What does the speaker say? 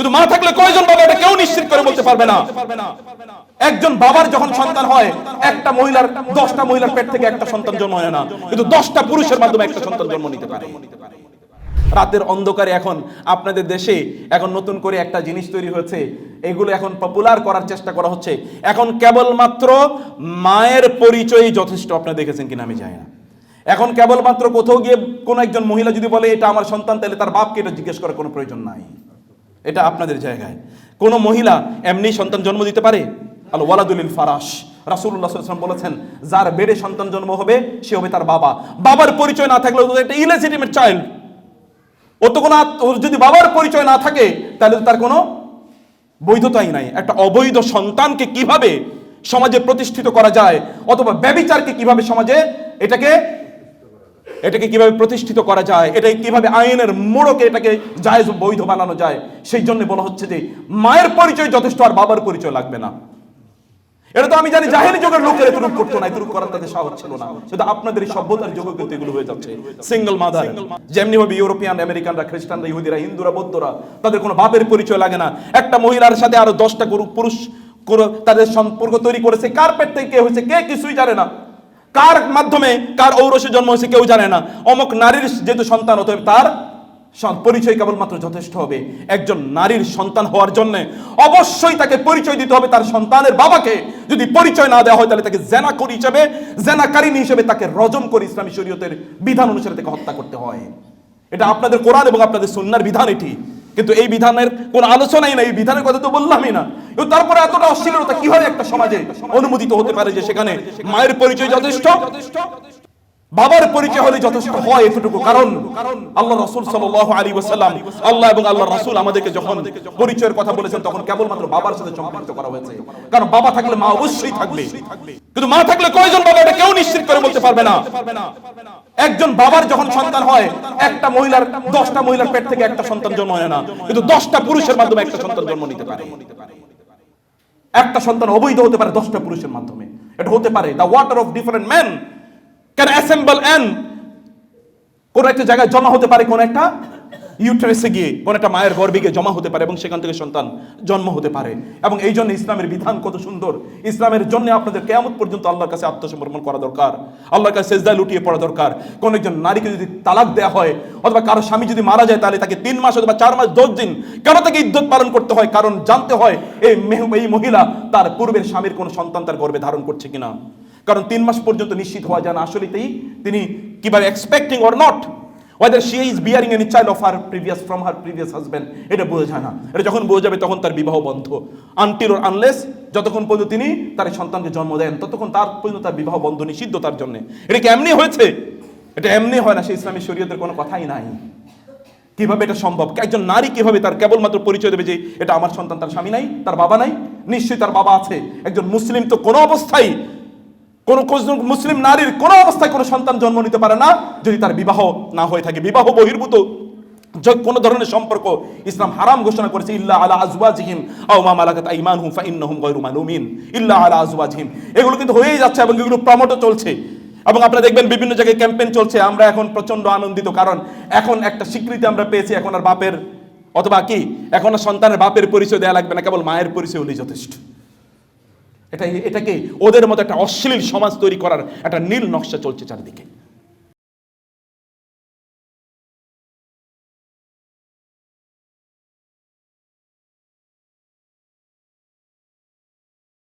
কিন্তু মা থাকলে কয়জন বাবা এটা কেউ নিশ্চিত করে বলতে পারবে না। একজন বাবার যখন সন্তান হয়, একটা মহিলার দশটা মহিলার পেট থেকে একটা সন্তান জন্ম হয় না। কিন্তু দশটা পুরুষের মাধ্যমে একটা সন্তান জন্ম নিতে পারে। রাতের অন্ধকারে এখন আপনাদের দেশে এখন নতুন করে একটা জিনিস তৈরি হয়েছে। এগুলো এখন পপুলার করার চেষ্টা করা হচ্ছে। এখন কেবলমাত্র মায়ের পরিচয়ই যথেষ্ট। আপনারা দেখেছেন কিনা আমি জানি না। এখন কেবলমাত্র কোথাও গিয়ে কোনো একজন মহিলা যদি বলে, এটা আমার সন্তান, তাহলে তার বাপকে এটা জিজ্ঞেস করার কোনো প্রয়োজন নাই। এটা আপনাদের জায়গায়। কোনো মহিলা এমনি সন্তান জন্ম দিতে পারে? আল ওয়ালাদুলিল ফারাস রাসুল্লাহ সাল্লাম বলেছেন, যার বেড়ে সন্তান জন্ম হবে, সে হবে তার বাবা। বাবার পরিচয় না থাকলে একটা ইলেজিটিমেট চাইল্ড ও তো কোনো যদি বাবার পরিচয় না থাকে, তাহলে তো তার কোনো বৈধতাই নাই। একটা অবৈধ সন্তানকে কীভাবে সমাজে প্রতিষ্ঠিত করা যায়, অথবা ব্যবিচারকে কীভাবে সমাজে এটাকে এটাকে কীভাবে প্রতিষ্ঠিত করা যায় এটাকে কীভাবে আইনের মোড়কে এটাকে জায়েজ বৈধ বানানো যায়, সেই জন্য বলা হচ্ছে যে মায়ের পরিচয় যথেষ্ট আর বাবার পরিচয় লাগবে না। এটা তো আমি জানি জাহেলি যুগের লোকের এতটুকু করতো না এতটুকু করার তাদের সাহস ছিল না। শুধু আপনাদের সভ্যতার যুগে কিন্তু এগুলো হয়ে যাচ্ছে। সিঙ্গেল মাদার যেমনি ভাবে ইউরোপিয়ান আমেরিকানরা খ্রিস্টানরা ইহুদিরা হিন্দুরা বৌদ্ধরা, তাদের কোনো বাপের পরিচয় লাগে না। একটা মহিলার সাথে আরও দশটা গরু পুরুষ তাদের সম্পর্ক তৈরি করেছে, কার্পেট থেকে কে হয়েছে, কে কিছুই জানে না। কার মাধ্যমে কার ঔরসে জন্ম হয়েছে কেউ জানে না। অমুক নারীর যেহেতু সন্তান হতে হবে তার পরিচয় কেবলমাত্র যথেষ্ট হবে। একজন নারীর সন্তান হওয়ার জন্য অবশ্যই তাকে পরিচয় দিতে হবে তার সন্তানের বাবাকে। যদি পরিচয় না দেওয়া হয় তাহলে তাকে জেনা করি হিসেবে জেনাকারিনী হিসেবে তাকে রজম করে ইসলামী শরীয়তের বিধান অনুসারে তাকে হত্যা করতে হয়। এটা আপনাদের কোরআন এবং আপনাদের সুন্নার বিধান এটি। কিন্তু এই বিধানের কোন আলোচনাই নাই বিধানের কথা তো বললামই না। তারপরে এতটা অশ্লীলতা কীভাবে একটা সমাজে অনুমোদিত হতে পারে যে সেখানে মায়ের পরিচয় যথেষ্ট? বাবার পরিচয় হলে যথেষ্ট হয় এতটুকু। কারণ আল্লাহ রাসূল সাল্লাল্লাহু আলাইহি ওয়াসাল্লাম, আল্লাহ এবং আল্লাহ রাসূল আমাদেরকে যখন পরিচয়ের কথা বলেছেন, তখন কেবলমাত্র বাবার সাথে সম্পৃক্ত করা হয়েছে। কারণ বাবা থাকলে মা অবশ্যই থাকবে। কিন্তু মা থাকলে কয়জন বাবা এটা কেউ নিশ্চিত করে বলতে পারবে না। একজন বাবার যখন সন্তান হয়, একটা মহিলার, দশটা মহিলার পেট থেকে একটা সন্তান জন্ম হয় না। কিন্তু দশটা পুরুষের মাধ্যমে একটা সন্তান জন্ম নিতে পারে। একটা সন্তান অবৈধ হতে পারে দশটা পুরুষের মাধ্যমে। এটা হতে পারে। The water of different man can assemble and কোন একটা জায়গায় জমা হতে পারে কোন একটা ইউটারেসে গিয়ে, কোন একটা মায়ের গর্ভে গিয়ে জমা হতে পারে এবং সেখান থেকে সন্তান জন্ম হতে পারে। এবং এই জন্য ইসলামের বিধান কত সুন্দর। ইসলামের জন্য আপনাদের কেয়ামত পর্যন্ত আল্লাহর কাছে আত্মসমর্পণ করা দরকার। আল্লাহর কাছে সেজদায় লুটিয়ে পড়া দরকার। কোন একজন নারীকে যদি তালাক দেওয়া হয়, অথবা কারও স্বামী যদি মারা যায়, তাহলে তাকে তিন মাস অথবা চার মাস দশ দিন কেন তাকে ইদ্যত পালন করতে হয়? কারণ জানতে হয়, এই এই মহিলা তার পূর্বের স্বামীর কোনো সন্তান তার গর্ভে ধারণ করছে কিনা। কারণ তিন মাস পর্যন্ত নিশ্চিত হওয়া যায় না আসলেতেই তিনি কীভাবে expecting or not whether she is bearing any child of her previous from her previous husband এটা বোঝা যায় না। এটা যখন বোঝা যাবে তখন তার বিবাহ বন্ধ। আনটিল ওর আনলেস যতক্ষণ পর্যন্ত তিনি তার সন্তানকে জন্ম দেন, ততক্ষণ তার পর্যন্ত তার বিবাহ বন্ধ নিষিদ্ধ তার জন্য। এটা কি এমনি হয়েছে? এটা এমনি হয় না সে ইসলামী শরীয়তের কোনো কথাই নাই। কীভাবে এটা সম্ভব? একজন নারী কীভাবে তার কেবলমাত্র পরিচয় দেবে যে এটা আমার সন্তান, তার স্বামী নাই, তার বাবা নাই? নিশ্চয়ই তার বাবা আছে। একজন মুসলিম তো কোনো অবস্থায় কোন মুসলিম নারীর কোনো অবস্থায় কোনো সন্তান জন্ম নিতে পারে না যদি তার বিবাহ না হয়ে থাকে। বিবাহ বহির্ভূত। কোনো ধরনের সম্পর্ক ইসলাম হারাম ঘোষণা করেছে, ইল্লা আলা আজওয়াজিহিম আও মা মালাকাত আইমানহুম ফাইন্নাহুম গায়রু মালুমিন। ইল্লা আলা এগুলো কিন্তু হয়েই যাচ্ছে এবং এগুলো প্রমোটও চলছে। এবং আপনারা দেখবেন বিভিন্ন জায়গায় ক্যাম্পেইন চলছে। আমরা এখন প্রচণ্ড আনন্দিত, কারণ এখন একটা স্বীকৃতি আমরা পেয়েছি, এখন আর বাপের, অথবা কি? এখন সন্তানের বাপের পরিচয় দেওয়া লাগবে না, কেবল মায়ের পরিচয় হলেই যথেষ্ট। এটা এটাকে ওদের মতো একটা অশ্লীল সমাজ তৈরি করার একটা নীল নকশা চলছে চারিদিকে।